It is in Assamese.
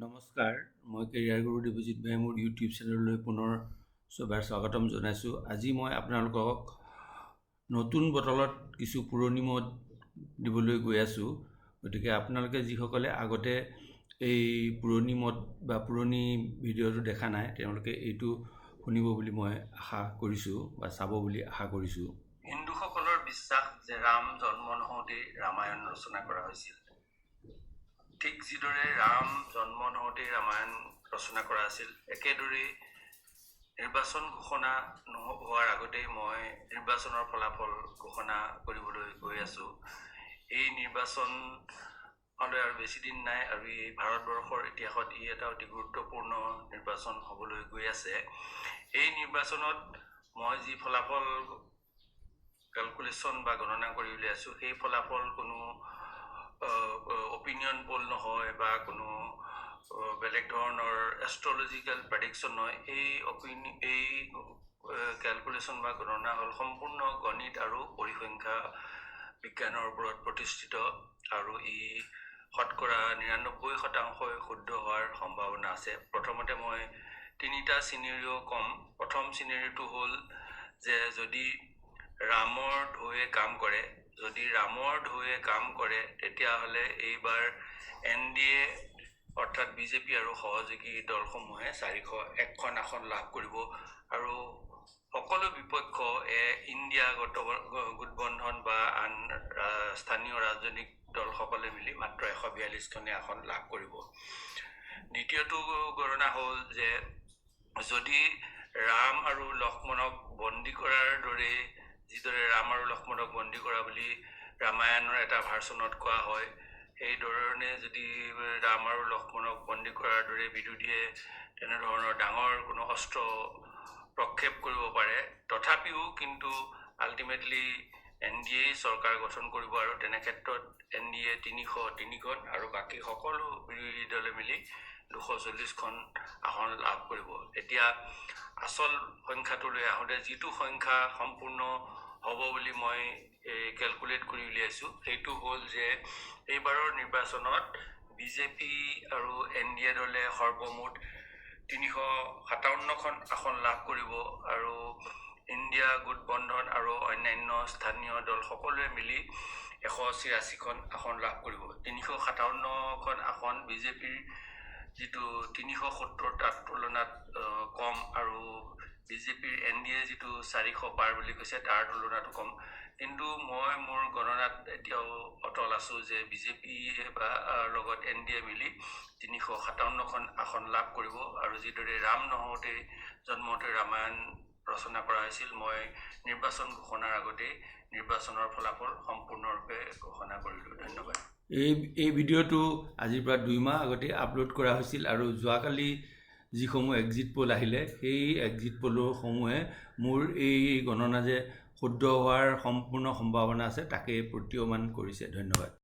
নমস্কাৰ মই কেৰিয়াৰ গুৰু দেৱজিৎ ভাই মোৰ ইউটিউব চেনেললৈ পুনৰ চবাৰ স্বাগতম জনাইছোঁ। আজি মই আপোনালোকক নতুন বটলত কিছু পুৰণি মদ দিবলৈ গৈ আছোঁ। গতিকে আপোনালোকে যিসকলে আগতে এই পুৰণি মদ বা পুৰণি ভিডিঅ'টো দেখা নাই তেওঁলোকে এইটো শুনিব বুলি মই আশা কৰিছোঁ বা চাব বুলি আশা কৰিছোঁ। হিন্দুসকলৰ বিশ্বাস যে ৰাম জন্ম নহওঁতেই ৰামায়ণ ৰচনা কৰা হৈছিল। ঠিক যিদৰে ৰাম জন্ম নহওঁতেই ৰামায়ণ ৰচনা কৰা আছিল একেদৰেই নিৰ্বাচন ঘোষণা নহ হোৱাৰ আগতেই মই নিৰ্বাচনৰ ফলাফল ঘোষণা কৰিবলৈ গৈ আছোঁ। এই নিৰ্বাচনলৈ আৰু বেছি দিন নাই আৰু এই ভাৰতবৰ্ষৰ ইতিহাসত ই এটা অতি গুৰুত্বপূৰ্ণ নিৰ্বাচন হ'বলৈ গৈ আছে। এই নিৰ্বাচনত মই যি ফলাফল কেলকুলেশ্যন বা গণনা কৰি উলিয়াইছোঁ সেই ফলাফল কোনো অপিনিয়ন পল নহয় বা কোনো বেলেগ ধৰণৰ এষ্ট্ৰলজিকেল প্ৰেডিকশ্যন নহয় এই অপিনি এই কেলকুলেশ্যন বা গণনা হ'ল সম্পূৰ্ণ গণিত আৰু পৰিসংখ্যা বিজ্ঞানৰ ওপৰত প্ৰতিষ্ঠিত আৰু ই শতকৰা নিৰান্নব্বৈ শতাংশই শুদ্ধ হোৱাৰ সম্ভাৱনা আছে। প্ৰথমতে মই তিনিটা চিনেৰিঅ' ক'ম। প্ৰথম চিনেৰিঅ'টো হ'ল যে যদি ৰামৰ ঢৌৱে কাম কৰে যদি ৰামৰ ঢৌৱে কাম কৰে তেতিয়াহ'লে এইবাৰ এন ডি এ অৰ্থাৎ বিজেপি আৰু সহযোগী দলসমূহে চাৰিশ একখন আসন লাভ কৰিব। আৰু সকলো বিপক্ষ এ ইণ্ডিয়া গত গোটবন্ধন বা আন স্থানীয় ৰাজনৈতিক দলসকলে মিলি মাত্ৰ এশ বিয়াল্লিছখনে আসন লাভ কৰিব। দ্বিতীয়টো গণনা হ'ল যে যদি ৰাম আৰু লক্ষ্মণক বন্দী কৰাৰ দৰে যিদৰে ৰাম আৰু লক্ষ্মণক বন্দী কৰা বুলি ৰামায়ণৰ এটা ভাৰ্চনত কোৱা হয় সেই ধৰণে যদি ৰাম আৰু লক্ষ্মণক বন্দী কৰাৰ দৰে বিৰোধীয়ে তেনেধৰণৰ ডাঙৰ কোনো অস্ত্ৰ প্ৰক্ষেপ কৰিব পাৰে তথাপিও কিন্তু আল্টিমেটলি এন ডি এ চৰকাৰ গঠন কৰিব আৰু তেনে ক্ষেত্ৰত এন ডি এ তিনিশ তিনিখন আৰু বাকী সকলো বিৰোধী দলে মিলি দুশ চল্লিছখন আসন লাভ কৰিব। এতিয়া আচল সংখ্যাটোলৈ আহোঁতে যিটো সংখ্যা সম্পূৰ্ণ হ'ব বুলি মই কেলকুলেট কৰি উলিয়াইছোঁ। সেইটো হ'ল যে এইবাৰৰ নিৰ্বাচনত বিজেপি আৰু এন ডি এ দলে সৰ্বমুঠ তিনিশ সাতাৱন্নখন আসন লাভ কৰিব আৰু ইণ্ডিয়া গোটবন্ধন আৰু অন্যান্য স্থানীয় দল সকলোৱে মিলি এশ ছিয়াশীখন আসন লাভ কৰিব। তিনিশ সাতাৱন্নখন আসন বিজেপিৰ যিটো তিনিশ সত্তৰটাৰ তুলনাত আহ, কম আৰু বিজেপিৰ এন ডি এ যিটো চাৰিশ পাৰ বুলি কৈছে তাৰ তুলনাতো কম। কিন্তু মই মোৰ গণনাত এতিয়াও অটল আছোঁ যে বিজেপিয়ে বা লগত এন ডি এ মিলি তিনিশ সাতাৱন্নখন আসন লাভ কৰিব। আৰু যিদৰে ৰাম নহওঁতেই জন্মতে ৰামায়ণ ৰচনা কৰা হৈছিল মই নিৰ্বাচন ঘোষণাৰ আগতেই নিৰ্বাচনৰ ফলাফল সম্পূৰ্ণৰূপে ঘোষণা কৰিলোঁ। ধন্যবাদ। এই এই ভিডিঅ'টো আজিৰ পৰা দুই মাহ আগতে আপলোড কৰা হৈছিল আৰু যোৱাকালি যিসমূহ এক্সিট পল আহিলে সেই এক্সিট পলসমূহে মোৰ এই গণনা যে শুদ্ধ হোৱাৰ সম্পূৰ্ণ সম্ভাৱনা আছে তাকেই প্ৰতীয়মান কৰিছে। ধন্যবাদ।